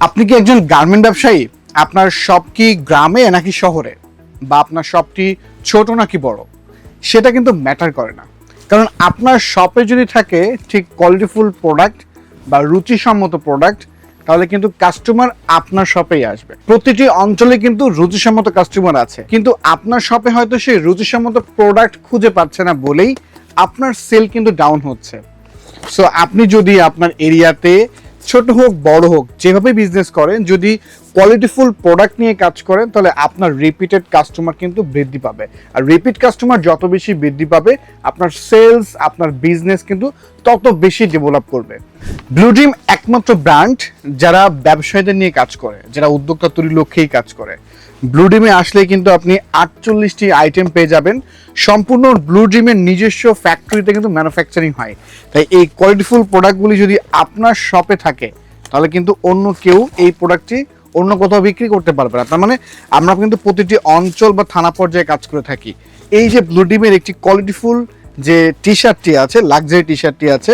আপনি কি একজন গার্মেন্ট ব্যবসায়ী? আপনার শপ কি গ্রামে নাকি শহরে? বা আপনার শপটি ছোট নাকি বড়? সেটা কিন্তু ম্যাটার করে না। কারণ আপনার শপে যদি থাকে ঠিক কোয়ালিটিফুল প্রোডাক্ট বা রুচিসম্মত প্রোডাক্ট তাহলে কিন্তু কাস্টমার আপনার শপেই আসবে। প্রতিটি অঞ্চলে কিন্তু রুচিসম্মত কাস্টমার আছে। কিন্তু আপনার শপে হয়তো সেই রুচিসম্মত প্রোডাক্ট খুঁজে পাচ্ছে না বলেই আপনার সেল কিন্তু ডাউন হচ্ছে। সো আপনি যদি আপনার এরিয়াতে ছোট হোক, বড় হোক যেভাবে বিজনেস করেন, যদি কোয়ালিটিফুল প্রোডাক্ট নিয়ে কাজ করেন, তাহলে আপনার রিপিটেড কাস্টমার কিন্তু বৃদ্ধি পাবে। আর রিপিট কাস্টমার যত বেশি বৃদ্ধি পাবে, আপনার সেলস আপনার বিজনেস কিন্তু তত বেশি ডেভেলপ করবে। ব্লু ড্রিম একমাত্র ব্র্যান্ড যারা ব্যবসায়ীদের নিয়ে কাজ করে, যারা উদ্যোক্তা তৈরির লক্ষ্যেই কাজ করে। ব্লু ড্রিমে আসলে কিন্তু আপনি আটচল্লিশটি আইটেম পেয়ে যাবেন। সম্পূর্ণ ব্লু ড্রিমের নিজস্ব ফ্যাক্টরিতে কিন্তু ম্যানুফ্যাকচারিং হয়। তাই এই কোয়ালিটিফুল প্রোডাক্টগুলি যদি আপনার শপে থাকে, তাহলে কিন্তু অন্য কেউ এই প্রোডাক্টটি অন্য কোথাও বিক্রি করতে পারবে না। তার মানে আমরা কিন্তু প্রতিটি অঞ্চল বা থানা পর্যায়ে কাজ করে থাকি। এই যে ব্লু ড্রিমের একটি কোয়ালিটিফুল যে টি শার্টটি আছে লাক্সারি টি শার্টটি আছে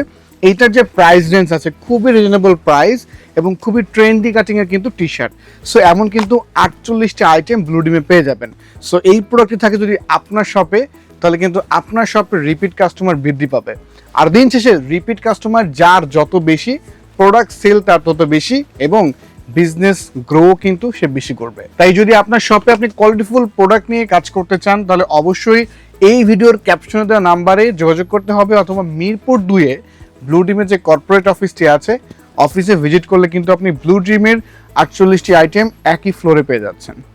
এইটার যে প্রাইস রেঞ্জ আছে খুবই রিজনেবল প্রাইস এবং খুবই ট্রেন্ডি কাটিং এর কিন্তু টি শার্ট সো এমন কিন্তু আটচল্লিশটি আইটেম ব্লু ডিমে পেয়ে যাবেন। সো এই প্রোডাক্টটি থাকে যদি আপনার শপে তাহলে কিন্তু আপনার শপে রিপিট কাস্টমার বৃদ্ধি পাবে। আর দিন শেষে রিপিট কাস্টমার যার যত বেশি প্রোডাক্ট সেল তার তত বেশি এবং বিজনেস গ্রো কিন্তু সে বেশি করবে। তাই যদি আপনার শপে আপনি কোয়ালিটিফুল প্রোডাক্ট নিয়ে কাজ করতে চান, তাহলে অবশ্যই এই ভিডিওর ক্যাপশনে দেওয়া নাম্বারে যোগাযোগ করতে হবে অথবা মিরপুর দুয়ে ব্লু ড্রিমের যে কর্পোরেট অফিসটি আছে অফিসে ভিজিট করলে কিন্তু আপনি ব্লু ড্রিমের আটচল্লিশটি আইটেম একই ফ্লোরে পেয়ে যাচ্ছেন।